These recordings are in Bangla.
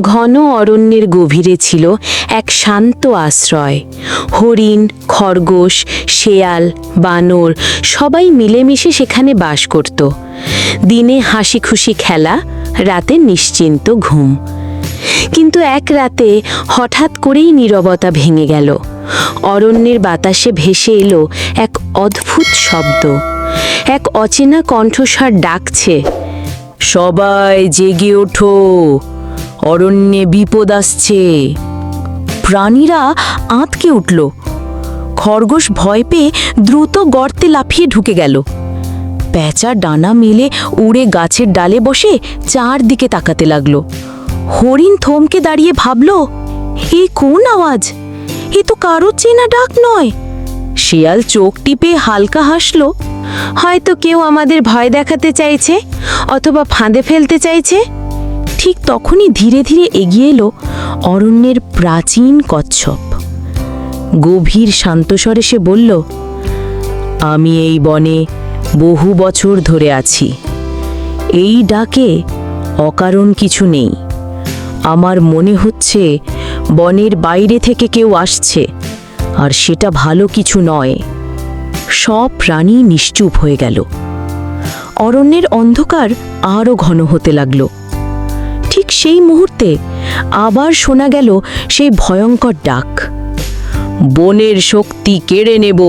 ঘন অরণ্যের গভীরে ছিল এক শান্ত আশ্রয়। হরিণ, খরগোশ, শেয়াল, বানর সবাই মিলেমিশে সেখানে বাস করত। দিনে হাসি খুশি খেলা, রাতে নিশ্চিন্ত ঘুম। কিন্তু এক রাতে হঠাৎ করেই নীরবতা ভেঙে গেল। অরণ্যের বাতাসে ভেসে এলো এক অদ্ভুত শব্দ। এক অচেনা কণ্ঠস্বর ডাকছে, সবাই জেগে ওঠো! অরণ্যে বিপদ আসছে। প্রাণীরা আঁতকে উঠল। খরগোশ ভয় পেয়ে দ্রুত গর্তে লাফিয়ে ঢুকে গেল। প্যাঁচা ডানা মেলে উড়ে গাছের ডালে বসে চারদিকে তাকাতে লাগল। হরিণ থমকে দাঁড়িয়ে ভাবল এই কোন আওয়াজ? এ তো কারও চেনা ডাক নয়। শিয়াল চোখ টিপে হালকা হাসলো, হয়তো কেউ আমাদের ভয় দেখাতে চাইছে, অথবা ফাঁদে ফেলতে চাইছে? ঠিক তখনই ধীরে ধীরে এগিয়ে এলো অরণ্যের প্রাচীন কচ্ছপ। গভীর শান্তস্বরে সে বলল, আমি এই বনে বহু বছর ধরে আছি। এই ডাকে অকারণ কিছু নেই। আমার মনে হচ্ছে বনের বাইরে থেকে কেউ আসছে, আর সেটা ভালো কিছু নয়। সব প্রাণী নিশ্চুপ হয়ে গেল। অরণ্যের অন্ধকার আরও ঘন হতে লাগল। সেই মুহূর্তে আবার শোনা গেল সেই ভয়ঙ্কর ডাক। বনের শক্তি কেড়ে নেব,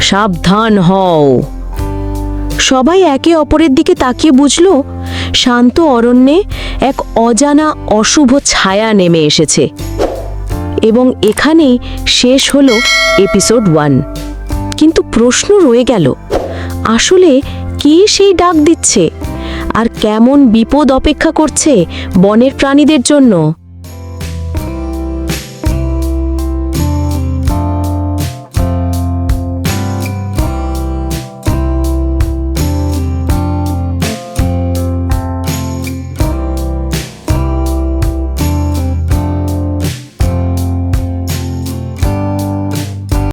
সাবধান হও। সবাই একে অপরের দিকে তাকিয়ে বুঝল, শান্ত অরণ্যে এক অজানা অশুভ ছায়া নেমে এসেছে। এবং এখানেই শেষ হলো এপিসোড ওয়ান। কিন্তু প্রশ্ন রয়ে গেল, আসলে কে সেই ডাক দিচ্ছে? কেমন বিপদ অপেক্ষা করছে বনের প্রাণীদের জন্য?